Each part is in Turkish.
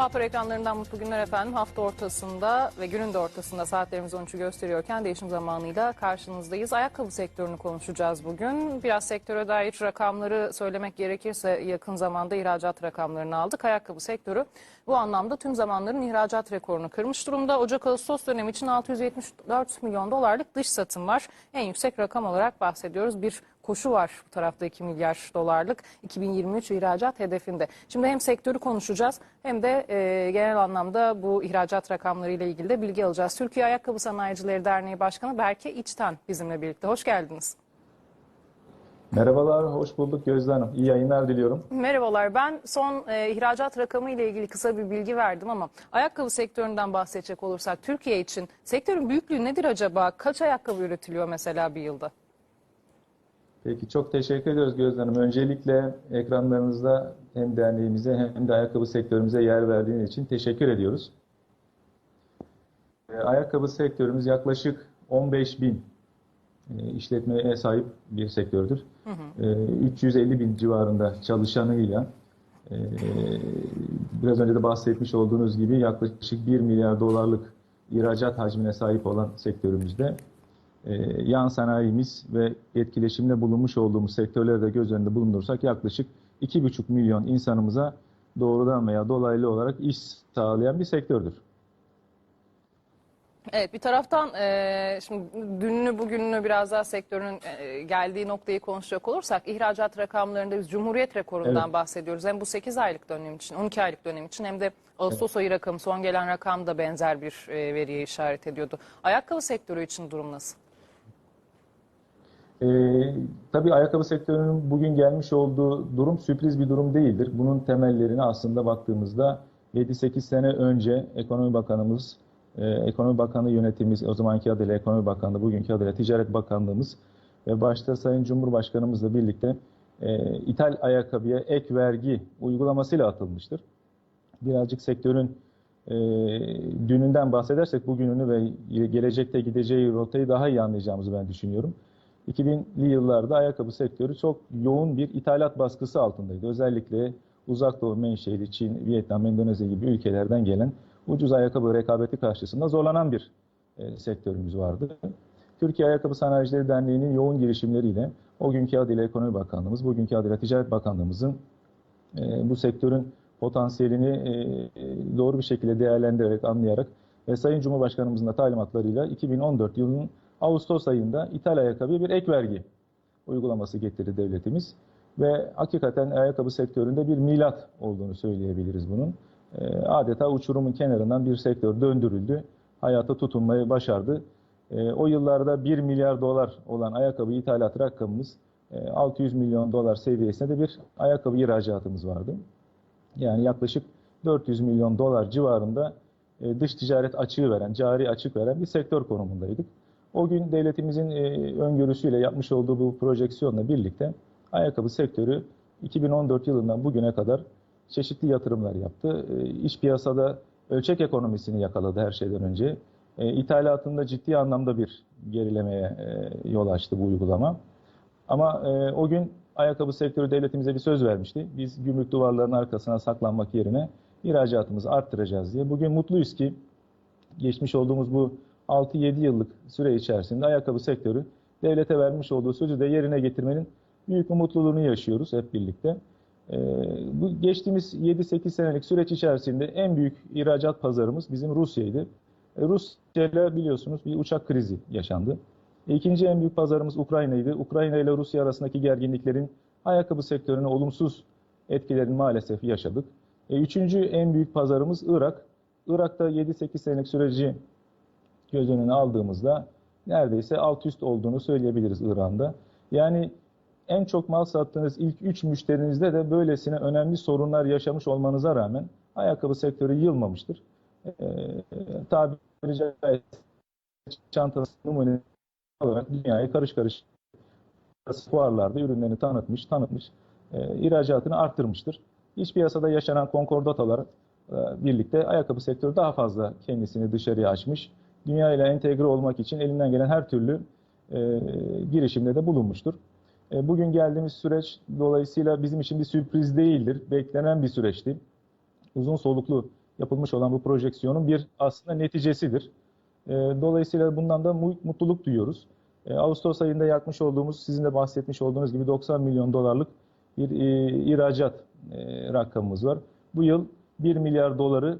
Hafta ekranlarından mutlu günler efendim. Hafta ortasında ve günün de ortasında saatlerimiz 13'ü gösteriyorken değişim zamanıyla karşınızdayız. Ayakkabı sektörünü konuşacağız bugün. Biraz sektöre dair rakamları söylemek gerekirse yakın zamanda ihracat rakamlarını aldık. Ayakkabı sektörü bu anlamda tüm zamanların ihracat rekorunu kırmış durumda. Ocak-Ağustos dönemi için 674 milyon dolarlık dış satım var. En yüksek rakam olarak bahsediyoruz. Bir koşu var bu tarafta 2 milyar dolarlık 2023 ihracat hedefinde. Şimdi hem sektörü konuşacağız hem de e, genel anlamda bu ihracat rakamları ile ilgili de bilgi alacağız. Türkiye Ayakkabı Sanayicileri Derneği Başkanı Berke İçten bizimle birlikte. Hoş geldiniz. Merhabalar, hoş bulduk Gözde Hanım. İyi yayınlar diliyorum. Merhabalar. Ben son e, ihracat rakamı ile ilgili kısa bir bilgi verdim ama ayakkabı sektöründen bahsedecek olursak Türkiye için sektörün büyüklüğü nedir acaba? Kaç ayakkabı üretiliyor mesela bir yılda? Peki çok teşekkür ediyoruz Gözde Hanım. Öncelikle ekranlarınızda hem derneğimize hem de ayakkabı sektörümüze yer verdiğiniz için teşekkür ediyoruz. E, Ayakkabı sektörümüz yaklaşık 15 bin işletmeye sahip bir sektördür. E, 350 bin civarında çalışanıyla e, biraz önce de bahsetmiş olduğunuz gibi yaklaşık 1 milyar dolarlık ihracat hacmine sahip olan sektörümüzde e, yan sanayimiz ve etkileşimde bulunmuş olduğumuz sektörleri de göz önünde bulundursak yaklaşık 2,5 milyon insanımıza doğrudan veya dolaylı olarak iş sağlayan bir sektördür. Evet bir taraftan e, şimdi dününü bugününü biraz daha sektörün e, geldiği noktayı konuşacak olursak ihracat rakamlarında biz Cumhuriyet rekorundan Evet. bahsediyoruz. Hem bu 8 aylık dönem için 12 aylık dönem için hem de Ağustos ayı rakamı son gelen rakam da benzer bir e, veriye işaret ediyordu. Ayakkabı sektörü için durum nasıl? Ee, tabii ayakkabı sektörünün bugün gelmiş olduğu durum sürpriz bir durum değildir. Bunun temellerini aslında baktığımızda 7-8 sene önce Ekonomi Bakanımız, e, Ekonomi Bakanı yönetimimiz, o zamanki adıyla Ekonomi Bakanlığı, bugünkü adıyla Ticaret Bakanlığımız ve başta Sayın Cumhurbaşkanımızla birlikte e, ithal ayakkabıya ek vergi uygulamasıyla atılmıştır. Birazcık sektörün e, dününden bahsedersek bugününü ve gelecekte gideceği rotayı daha iyi anlayacağımızı ben düşünüyorum. 2000'li yıllarda ayakkabı sektörü çok yoğun bir ithalat baskısı altındaydı. Özellikle Uzak Doğu menşeli Çin, Vietnam, Endonezya gibi ülkelerden gelen ucuz ayakkabı rekabeti karşısında zorlanan bir e, sektörümüz vardı. Türkiye Ayakkabı Sanayicileri Derneği'nin yoğun girişimleriyle o günkü adıyla Ekonomi Bakanlığımız, bugünkü adıyla Ticaret Bakanlığımızın e, bu sektörün potansiyelini e, doğru bir şekilde değerlendirerek, anlayarak ve Sayın Cumhurbaşkanımızın da talimatlarıyla 2014 yılının Ağustos ayında ithal ayakkabıya bir ek vergi uygulaması getirdi devletimiz. Ve hakikaten ayakkabı sektöründe bir milat olduğunu söyleyebiliriz bunun. E, adeta uçurumun kenarından bir sektör döndürüldü, hayata tutunmayı başardı. E, o yıllarda 1 milyar dolar olan ayakkabı ithalat rakamımız e, 600 milyon dolar seviyesinde de bir ayakkabı ihracatımız vardı. Yani yaklaşık 400 milyon dolar civarında e, dış ticaret açığı veren, cari açık veren bir sektör konumundaydık. O gün devletimizin e, öngörüsüyle yapmış olduğu bu projeksiyonla birlikte ayakkabı sektörü 2014 yılından bugüne kadar çeşitli yatırımlar yaptı. E, İş piyasada ölçek ekonomisini yakaladı her şeyden önce. E, İthalatında ciddi anlamda bir gerilemeye e, yol açtı bu uygulama. Ama e, o gün ayakkabı sektörü devletimize bir söz vermişti. Biz gümrük duvarlarının arkasına saklanmak yerine ihracatımızı arttıracağız diye. Bugün mutluyuz ki geçmiş olduğumuz bu 6-7 yıllık süre içerisinde ayakkabı sektörü devlete vermiş olduğu sözü de yerine getirmenin büyük bir mutluluğunu yaşıyoruz hep birlikte. Ee, bu geçtiğimiz 7-8 senelik süreç içerisinde en büyük ihracat pazarımız bizim Rusya'ydı. E, Rusya ile biliyorsunuz bir uçak krizi yaşandı. İkinci en büyük pazarımız Ukrayna'ydı. Ukrayna ile Rusya arasındaki gerginliklerin ayakkabı sektörüne olumsuz etkilerini maalesef yaşadık. E, Üçüncü en büyük pazarımız Irak. Irak'ta 7-8 senelik süreci göz önüne aldığımızda neredeyse alt üst olduğunu söyleyebiliriz İran'da. Yani en çok mal sattığınız ilk 3 müşterinizde de böylesine önemli sorunlar yaşamış olmanıza rağmen ayakkabı sektörü yılmamıştır. Ee, tabiri caizse çantası numune olarak dünyaya karış karış fuarlarda ürünlerini tanıtmış, tanıtmış, e, ihracatını arttırmıştır. İç piyasada yaşanan konkordatalar e, birlikte ayakkabı sektörü daha fazla kendisini dışarıya açmış. Dünya ile entegre olmak için elinden gelen her türlü e, girişimde de bulunmuştur. E, bugün geldiğimiz süreç dolayısıyla bizim için bir sürpriz değildir. Beklenen bir süreçti. Uzun soluklu yapılmış olan bu projeksiyonun bir aslında neticesidir. E, Dolayısıyla bundan da mu- mutluluk duyuyoruz. E, Ağustos ayında yakmış olduğumuz, sizin de bahsetmiş olduğunuz gibi 90 milyon dolarlık bir ihracat rakamımız var. Bu yıl 1 milyar doları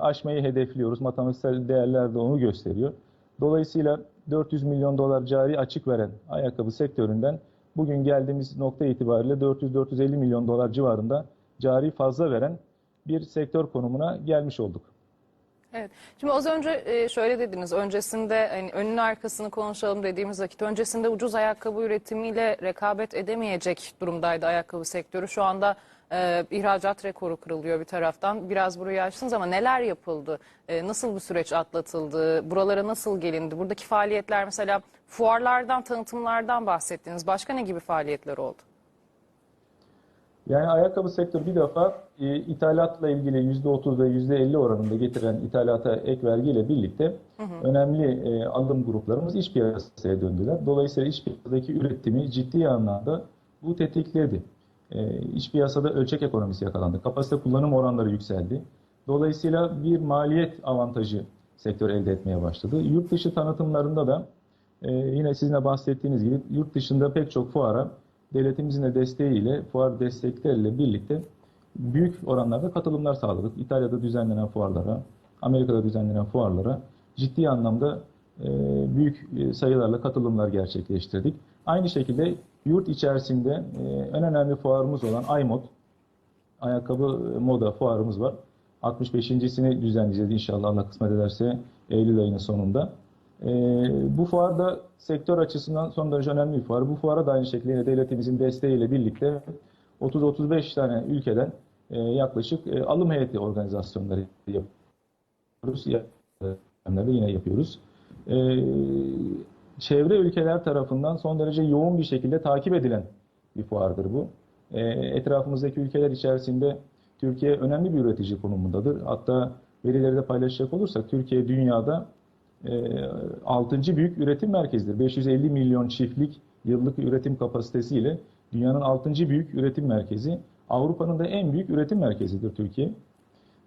aşmayı hedefliyoruz. Matematiksel değerler de onu gösteriyor. Dolayısıyla 400 milyon dolar cari açık veren ayakkabı sektöründen bugün geldiğimiz nokta itibariyle 400-450 milyon dolar civarında cari fazla veren bir sektör konumuna gelmiş olduk. Evet. Şimdi az önce e, şöyle dediniz. Öncesinde hani önün arkasını konuşalım dediğimiz vakit öncesinde ucuz ayakkabı üretimiyle rekabet edemeyecek durumdaydı ayakkabı sektörü. Şu anda e, ihracat rekoru kırılıyor bir taraftan. Biraz burayı açtınız ama neler yapıldı? E, nasıl bir süreç atlatıldı? Buralara nasıl gelindi? Buradaki faaliyetler mesela fuarlardan, tanıtımlardan bahsettiniz. Başka ne gibi faaliyetler oldu? Yani ayakkabı sektörü bir defa e, ithalatla ilgili %30 ve %50 oranında getiren ithalata ek vergiyle birlikte önemli e, alım gruplarımız iç piyasaya döndüler. Dolayısıyla iç piyasadaki üretimi ciddi anlamda bu tetikledi. E, iç piyasada ölçek ekonomisi yakalandı. Kapasite kullanım oranları yükseldi. Dolayısıyla bir maliyet avantajı sektör elde etmeye başladı. Yurt dışı tanıtımlarında da e, yine sizin de bahsettiğiniz gibi yurt dışında pek çok fuara devletimizin de desteğiyle, fuar destekleriyle birlikte büyük oranlarda katılımlar sağladık. İtalya'da düzenlenen fuarlara, Amerika'da düzenlenen fuarlara ciddi anlamda e, büyük e, sayılarla katılımlar gerçekleştirdik. Aynı şekilde yurt içerisinde e, en önemli fuarımız olan iMod, ayakkabı moda fuarımız var. 65.sini düzenleyeceğiz inşallah Allah kısmet ederse Eylül ayının sonunda. Ee, bu fuar da sektör açısından son derece önemli bir fuar. Bu fuara da aynı şekilde devletimizin desteğiyle birlikte 30-35 tane ülkeden e, yaklaşık e, alım heyeti organizasyonları yapıyoruz. Yine yapıyoruz. Çevre ülkeler tarafından son derece yoğun bir şekilde takip edilen bir fuardır bu. Ee, etrafımızdaki ülkeler içerisinde Türkiye önemli bir üretici konumundadır. Hatta verileri de paylaşacak olursak Türkiye dünyada e, 6. büyük üretim merkezidir. 550 milyon çiftlik yıllık üretim kapasitesiyle dünyanın 6. büyük üretim merkezi. Avrupa'nın da en büyük üretim merkezidir Türkiye.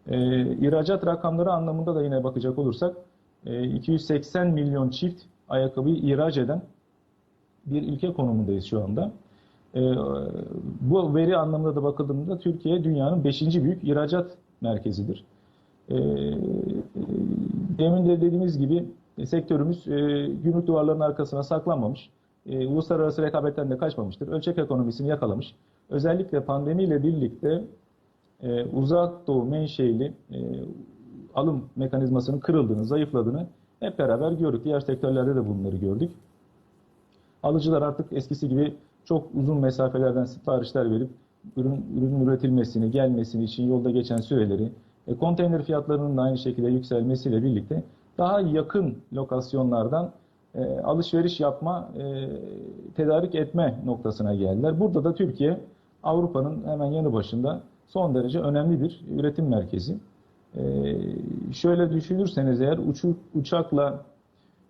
E, ihracat rakamları anlamında da yine bakacak olursak e, 280 milyon çift ayakkabıyı ihraç eden bir ülke konumundayız şu anda. E, bu veri anlamında da bakıldığında Türkiye dünyanın 5. büyük ihracat merkezidir. E, demin de dediğimiz gibi sektörümüz e, gümrük duvarlarının arkasına saklanmamış. E, uluslararası rekabetten de kaçmamıştır. Ölçek ekonomisini yakalamış. Özellikle pandemiyle birlikte e, uzak doğu menşeili e, alım mekanizmasının kırıldığını, zayıfladığını hep beraber gördük. Diğer sektörlerde de bunları gördük. Alıcılar artık eskisi gibi çok uzun mesafelerden siparişler verip ürün, ürünün üretilmesini, gelmesini için yolda geçen süreleri, e, konteyner fiyatlarının da aynı şekilde yükselmesiyle birlikte daha yakın lokasyonlardan e, alışveriş yapma, e, tedarik etme noktasına geldiler. Burada da Türkiye Avrupa'nın hemen yanı başında son derece önemli bir üretim merkezi. E, şöyle düşünürseniz eğer uçu, uçakla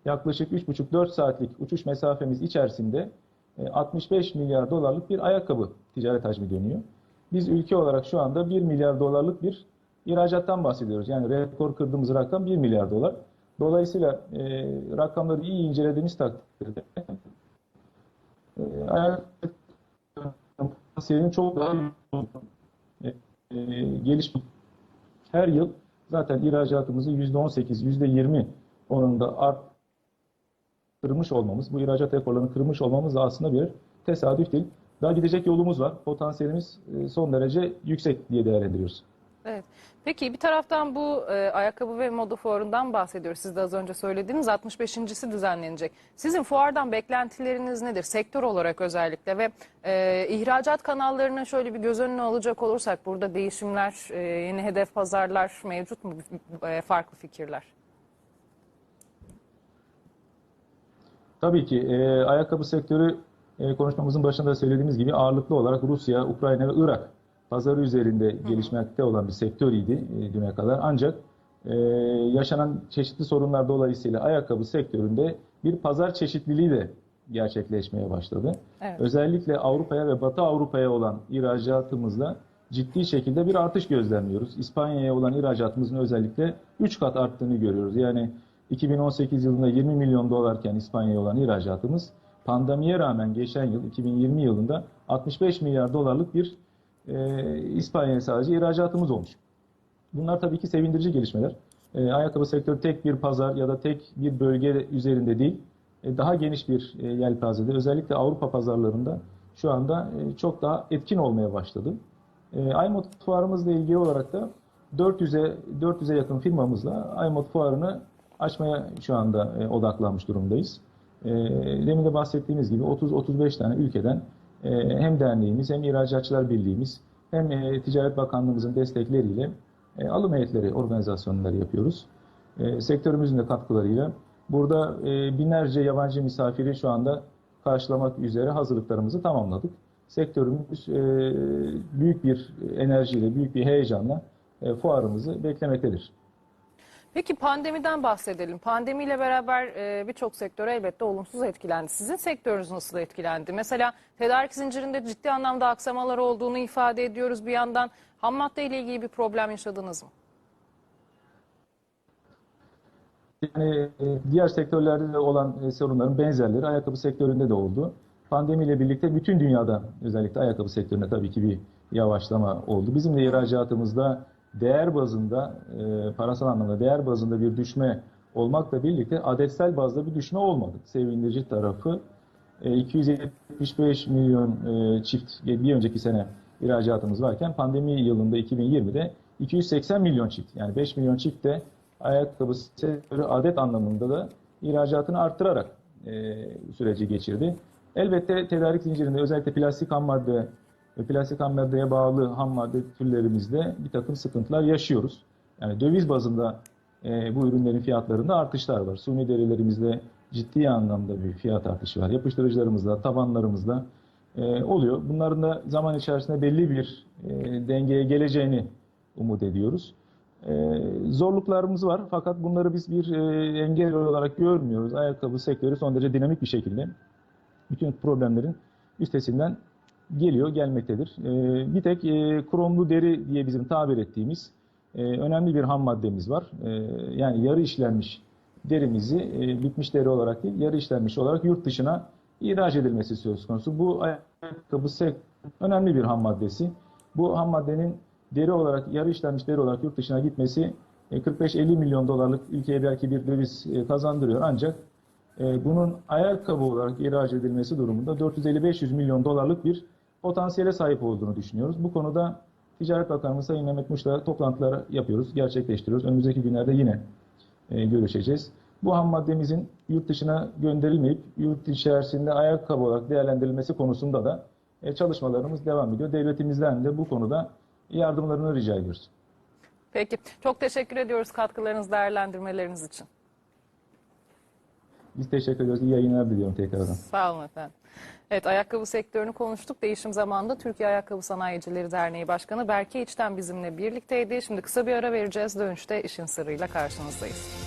yaklaşık 3,5-4 saatlik uçuş mesafemiz içerisinde e, 65 milyar dolarlık bir ayakkabı ticaret hacmi dönüyor. Biz ülke olarak şu anda 1 milyar dolarlık bir ihracattan bahsediyoruz. Yani rekor kırdığımız rakam 1 milyar dolar. Dolayısıyla e, rakamları iyi incelediğimiz takdirde e, ayakkabı çok daha e, e, gelişmiş. Her yıl zaten ihracatımızı %18, %20 oranında arttırmış olmamız, bu ihracat rekorlarını kırmış olmamız da aslında bir tesadüf değil. Daha gidecek yolumuz var. Potansiyelimiz e, son derece yüksek diye değerlendiriyoruz. Evet. Peki bir taraftan bu e, ayakkabı ve moda fuarından bahsediyoruz. Siz de az önce söylediğiniz 65.si düzenlenecek. Sizin fuardan beklentileriniz nedir? Sektör olarak özellikle ve e, ihracat kanallarına şöyle bir göz önüne alacak olursak burada değişimler, e, yeni hedef pazarlar mevcut mu? E, farklı fikirler. Tabii ki e, ayakkabı sektörü e, konuşmamızın başında söylediğimiz gibi ağırlıklı olarak Rusya, Ukrayna ve Irak pazarı üzerinde gelişmekte olan bir sektör idi e, düne kadar. Ancak e, yaşanan çeşitli sorunlar dolayısıyla ayakkabı sektöründe bir pazar çeşitliliği de gerçekleşmeye başladı. Evet. Özellikle Avrupa'ya ve Batı Avrupa'ya olan ihracatımızda ciddi şekilde bir artış gözlemliyoruz. İspanya'ya olan ihracatımızın özellikle 3 kat arttığını görüyoruz. Yani 2018 yılında 20 milyon dolarken İspanya'ya olan ihracatımız pandemiye rağmen geçen yıl 2020 yılında 65 milyar dolarlık bir e, İspanya'ya sadece ihracatımız olmuş. Bunlar tabii ki sevindirici gelişmeler. E, ayakkabı sektörü tek bir pazar ya da tek bir bölge üzerinde değil, e, daha geniş bir e, yelpazede özellikle Avrupa pazarlarında şu anda e, çok daha etkin olmaya başladı. E, iMod fuarımızla ilgili olarak da 400'e 400'e yakın firmamızla iMod fuarını açmaya şu anda e, odaklanmış durumdayız. E, demin de bahsettiğimiz gibi 30-35 tane ülkeden hem derneğimiz hem İhracatçılar Birliğimiz hem e, Ticaret Bakanlığımızın destekleriyle e, alım heyetleri organizasyonları yapıyoruz. E, sektörümüzün de katkılarıyla burada binlerce yabancı misafiri şu anda karşılamak üzere hazırlıklarımızı tamamladık. Sektörümüz büyük bir enerjiyle, büyük bir heyecanla fuarımızı beklemektedir. Peki pandemiden bahsedelim. Pandemiyle beraber e, birçok sektör elbette olumsuz etkilendi. Sizin sektörünüz nasıl etkilendi? Mesela tedarik zincirinde ciddi anlamda aksamalar olduğunu ifade ediyoruz. Bir yandan ham madde ile ilgili bir problem yaşadınız mı? Yani e, diğer sektörlerde de olan e, sorunların benzerleri ayakkabı sektöründe de oldu. Pandemiyle birlikte bütün dünyada özellikle ayakkabı sektöründe tabii ki bir yavaşlama oldu. Bizim de ihracatımızda değer bazında, e, parasal anlamda değer bazında bir düşme olmakla birlikte adetsel bazda bir düşme olmadı. Sevindirici tarafı e, 275 milyon e, çift e, bir önceki sene ihracatımız varken pandemi yılında 2020'de 280 milyon çift yani 5 milyon çift de ayakkabı sektörü adet anlamında da ihracatını arttırarak e, süreci geçirdi. Elbette tedarik zincirinde özellikle plastik ham madde ve plastik ham maddeye bağlı ham madde türlerimizde bir takım sıkıntılar yaşıyoruz. Yani döviz bazında e, bu ürünlerin fiyatlarında artışlar var. Suni derilerimizde ciddi anlamda bir fiyat artışı var. Yapıştırıcılarımızda, tabanlarımızda e, oluyor. Bunların da zaman içerisinde belli bir e, dengeye geleceğini umut ediyoruz. E, zorluklarımız var fakat bunları biz bir e, engel olarak görmüyoruz. Ayakkabı sektörü son derece dinamik bir şekilde bütün problemlerin üstesinden geliyor, gelmektedir. E, bir tek e, kromlu deri diye bizim tabir ettiğimiz e, önemli bir ham maddemiz var. E, yani yarı işlenmiş derimizi e, bitmiş deri olarak değil, yarı işlenmiş olarak yurt dışına ihraç edilmesi söz konusu. Bu ayakkabı önemli bir ham maddesi. Bu ham maddenin deri olarak, yarı işlenmiş deri olarak yurt dışına gitmesi e, 45-50 milyon dolarlık ülkeye belki bir döviz e, kazandırıyor. Ancak e, bunun ayakkabı olarak ihraç edilmesi durumunda 450-500 milyon dolarlık bir potansiyele sahip olduğunu düşünüyoruz. Bu konuda Ticaret Bakanımız Sayın Mehmet Muş'la toplantılar yapıyoruz, gerçekleştiriyoruz. Önümüzdeki günlerde yine e, görüşeceğiz. Bu ham maddemizin yurt dışına gönderilmeyip yurt içerisinde ayakkabı olarak değerlendirilmesi konusunda da e, çalışmalarımız devam ediyor. Devletimizden de bu konuda yardımlarını rica ediyoruz. Peki. Çok teşekkür ediyoruz katkılarınız, değerlendirmeleriniz için. Biz teşekkür ediyoruz. İyi yayınlar diliyorum tekrardan. Sağ olun efendim. Evet ayakkabı sektörünü konuştuk. Değişim zamanında Türkiye Ayakkabı Sanayicileri Derneği Başkanı Berke İçten bizimle birlikteydi. Şimdi kısa bir ara vereceğiz. Dönüşte işin sırrıyla karşınızdayız.